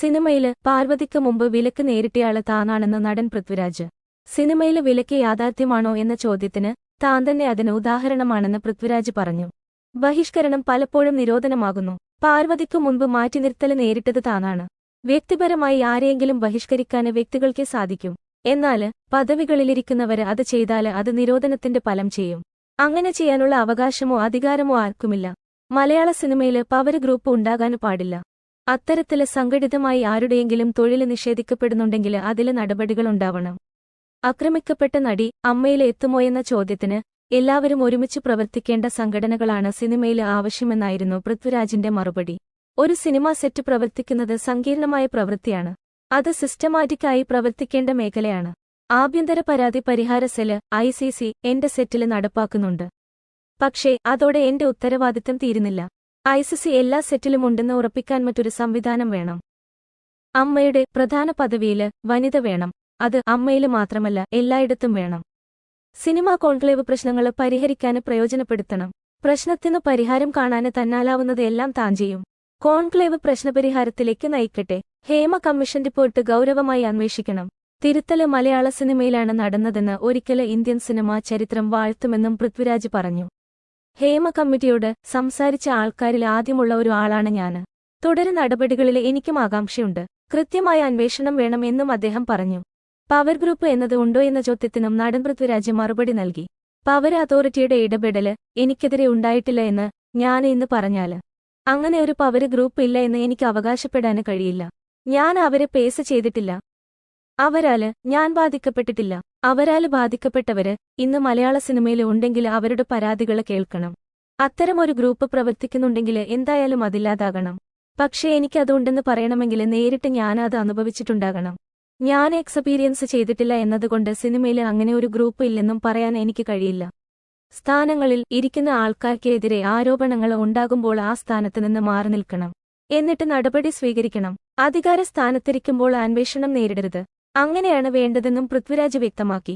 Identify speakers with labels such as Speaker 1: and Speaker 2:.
Speaker 1: സിനിമയിൽ പാർവതിക്ക് മുമ്പ് വിലക്ക് നേരിട്ടയാൾ താനാണെന്ന് നടൻ പൃഥ്വിരാജ്. സിനിമയിൽ വിലക്ക് യാഥാർത്ഥ്യമാണോ എന്ന ചോദ്യത്തിന് താൻ തന്നെ അതിന് ഉദാഹരണമാണെന്ന് പൃഥ്വിരാജ് പറഞ്ഞു. ബഹിഷ്കരണം പലപ്പോഴും നിരോധനമാകുന്നു. പാർവതിക്കു മുൻപ് മാറ്റിനിർത്തൽ നേരിട്ടത് താനാണ്. വ്യക്തിപരമായി ആരെയെങ്കിലും ബഹിഷ്കരിക്കാന് വ്യക്തികൾക്കേ സാധിക്കും. എന്നാൽ പദവികളിലിരിക്കുന്നവര് അത് ചെയ്താൽ അത് നിരോധനത്തിന്റെ ഫലം ചെയ്യും. അങ്ങനെ ചെയ്യാനുള്ള അവകാശമോ അധികാരമോ ആർക്കുമില്ല. മലയാള സിനിമയിൽ പവർ ഗ്രൂപ്പ് ഉണ്ടാകാൻ പാടില്ല. അത്തരത്തിൽ സംഘടിതമായി ആരുടെയെങ്കിലും തൊഴിൽ നിഷേധിക്കപ്പെടുന്നുണ്ടെങ്കിൽ അതിൽ നടപടികളുണ്ടാവണം. ആക്രമിക്കപ്പെട്ട നടി അമ്മയിൽ എത്തുമോയെന്ന ചോദ്യത്തിന് എല്ലാവരും ഒരുമിച്ച് പ്രവർത്തിക്കേണ്ട സംഘടനകളാണ് സിനിമയിൽ ആവശ്യമെന്നായിരുന്നു പൃഥ്വിരാജിന്റെ മറുപടി. ഒരു സിനിമാ സെറ്റ് പ്രവർത്തിക്കുന്നത് സങ്കീർണമായ പ്രവൃത്തിയാണ്. അത് സിസ്റ്റമാറ്റിക്കായി പ്രവർത്തിക്കേണ്ട മേഖലയാണ്. ആഭ്യന്തര പരാതി പരിഹാര സെൽ ഐ സി സി എന്റെ സെറ്റിൽ നടപ്പാക്കുന്നുണ്ട്. പക്ഷേ അതോടെ എന്റെ ഉത്തരവാദിത്തം തീരുന്നില്ല. ഐ സി സി എല്ലാ സെറ്റിലും ഉണ്ടെന്ന് ഉറപ്പിക്കാൻ മറ്റൊരു സംവിധാനം വേണം. അമ്മയുടെ പ്രധാന പദവിയിൽ വനിത വേണം. അത് അമ്മയിൽ മാത്രമല്ല എല്ലായിടത്തും വേണം. സിനിമാ കോൺക്ലേവ് പ്രശ്നങ്ങൾ പരിഹരിക്കാന് പ്രയോജനപ്പെടുത്തണം. പ്രശ്നത്തിനു പരിഹാരം കാണാന് തന്നാലാവുന്നത് എല്ലാം താൻ ചെയ്യും. കോൺക്ലേവ് പ്രശ്നപരിഹാരത്തിലേക്ക് നയിക്കട്ടെ. ഹേമ കമ്മീഷൻ റിപ്പോർട്ട് ഗൗരവമായി അന്വേഷിക്കണം. തിരുത്തൽ മലയാള സിനിമയിലാണ് നടന്നതെന്ന് ഒരിക്കൽ ഇന്ത്യൻ സിനിമാ ചരിത്രം വാഴ്ത്തുമെന്നും പൃഥ്വിരാജ് പറഞ്ഞു. ഹേമ കമ്മിറ്റിയോട് സംസാരിച്ച ആൾക്കാരിൽ ആദ്യമുള്ള ഒരു ആളാണ് ഞാൻ തുടര നടപടികളിൽ എനിക്കും ആകാംക്ഷയുണ്ട്. കൃത്യമായ അന്വേഷണം വേണം എന്നും അദ്ദേഹം പറഞ്ഞു. പവർ ഗ്രൂപ്പ് എന്നത് ഉണ്ടോ എന്ന ചോദ്യത്തിനും നടൻ പൃഥ്വിരാജ് മറുപടി നൽകി. പവർ അതോറിറ്റിയുടെ ഇടപെടൽ എനിക്കെതിരെ ഉണ്ടായിട്ടില്ല എന്ന് ഞാൻ ഇന്ന് പറഞ്ഞാൽ അങ്ങനെ ഒരു പവർ ഗ്രൂപ്പ് ഇല്ല എന്ന് എനിക്ക് അവകാശപ്പെടാന് കഴിയില്ല. ഞാൻ അവരെ പേസ് ചെയ്തിട്ടില്ല. അവരാൽ ഞാൻ ബാധിക്കപ്പെട്ടിട്ടില്ല. അവരാൽ ബാധിക്കപ്പെട്ടവര് ഇന്ന് മലയാള സിനിമയിൽ ഉണ്ടെങ്കിൽ അവരുടെ പരാതികൾ കേൾക്കണം. അത്തരമൊരു ഗ്രൂപ്പ് പ്രവർത്തിക്കുന്നുണ്ടെങ്കിൽ എന്തായാലും അതില്ലാതാകണം. പക്ഷേ എനിക്കതുണ്ടെന്ന് പറയണമെങ്കിൽ നേരിട്ട് ഞാൻ അത് അനുഭവിച്ചിട്ടുണ്ടാകണം. ഞാൻ എക്സ്പീരിയൻസ് ചെയ്തിട്ടില്ല എന്നതുകൊണ്ട് സിനിമയിൽ അങ്ങനെ ഒരു ഗ്രൂപ്പ് ഇല്ലെന്നും പറയാൻ എനിക്ക് കഴിയില്ല. സ്ഥാനങ്ങളിൽ ഇരിക്കുന്ന ആൾക്കാർക്കെതിരെ ആരോപണങ്ങൾ ഉണ്ടാകുമ്പോൾ ആ സ്ഥാനത്ത് നിന്ന് മാറി നിൽക്കണം. എന്നിട്ട് നടപടി സ്വീകരിക്കണം. അധികാര സ്ഥാനത്തിരിക്കുമ്പോൾ അന്വേഷണം നേരിടരുത്. അങ്ങനെയാണ് വേണ്ടതെന്നും പൃഥ്വിരാജ് വ്യക്തമാക്കി.